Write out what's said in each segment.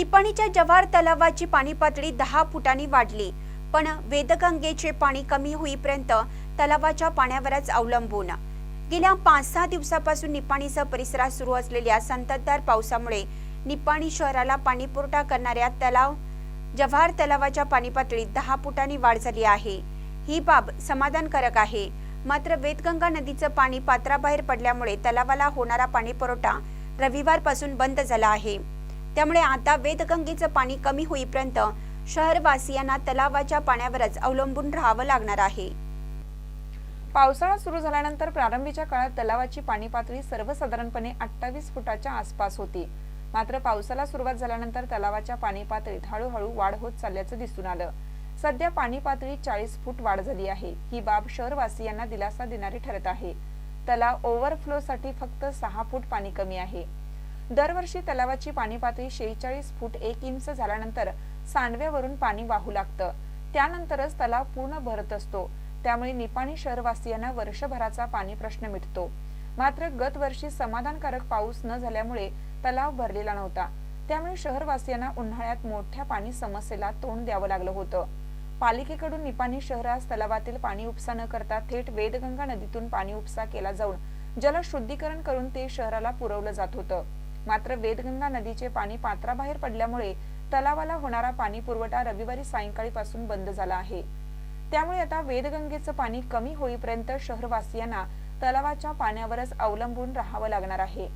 निपाणीच्या जव्हार तलावाची पाणी पातळी दहा फुटांनी वाढली पण वेदगंगेचे पाणी कमी होईपर्यंत तलावाच्या पाण्यावरच अवलंबून. गेल्या पाच सहा दिवसापासून निपाणीसह परिसरात सुरू असलेल्या संततधार पावसामुळे निपाणी शहराला पाणीपुरवठा करणाऱ्या तलाव जव्हार तलावाच्या पाणी पातळीत दहा फुटांनी वाढ झाली आहे. ही बाब समाधानकारक आहे. मात्र वेदगंगा नदीचं पाणी पात्राबाहेर पडल्यामुळे तलावाला होणारा पाणी पुरवठा रविवारपासून बंद झाला आहे. त्यामुळे आता वेदगंगेचं पाणी कमी होईपर्यंत शहरवासियांना तलावाच्या पाण्यावरच अवलंबून राहावं लागणार आहे. पावसाळा सुरू झाल्यानंतर प्रारंभीच्या काळात तलावाची पाणी पातळी सर्वसाधारणपणे अठ्ठावीस फुटाच्या आसपास होती. मात्र पावसाला सुरुवात झाल्यानंतर तलावाच्या पाणी पातळीत हळूहळू वाढ होत चालल्याचं दिसून आलं. सध्या पाणी पातळीत चाळीस फूट वाढ झाली आहे. ही बाब शहरवासियांना दिलासा देणारी ठरत आहे. तलाव ओव्हरफ्लोसाठी फक्त सहा फूट पाणी कमी आहे. दरवर्षी तलावाची पाणी पातळी शेहेचाळीस फूट एक इंच झाल्यानंतर सांडव्यावरून पाणी वाहू लागतं. त्यानंतरच तलाव पूर्ण भरत असतो. त्यामुळे निपाणी शहरवासियांना वर्षभराचा पाणी प्रश्न मिटतो. मात्र गत वर्षी समाधानकारक पाऊस न झाल्यामुळे तलाव भरलेला नव्हता. त्यामुळे शहरवासियांना उन्हाळ्यात मोठ्या पाणी समस्येला तोंड द्यावं लागलं होतं. पालिकेकडून निपाणी शहरास तलावातील पाणी उपसा न करता थेट वेदगंगा नदीतून पाणी उपसा केला जाऊन जलशुद्धीकरण करून ते शहराला पुरवलं जात होतं. मात्र वेदगंगा नदीचे पाणी पात्राबाहेर पडल्यामुळे तलावाला होणारा पाणी पुरवठा रविवारी सायंकाळी पासून बंद झाला आहे. त्यामुळे आता वेदगंगेचं पाणी कमी होईपर्यंत शहरवासियांना तलावाच्या पाण्यावरच अवलंबून राहावं लागणार आहे.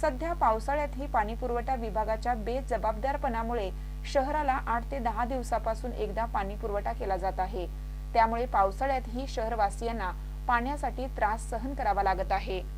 सध्या पावसाळ्यातही पाणी पुरवठा विभागाच्या बेजबाबदारपणामुळे शहराला आठ ते दहा दिवसापासून एकदा पाणी पुरवठा केला जात आहे. त्यामुळे पावसाळ्यातही शहरवासियांना पाण्यासाठी त्रास सहन करावा लागत आहे.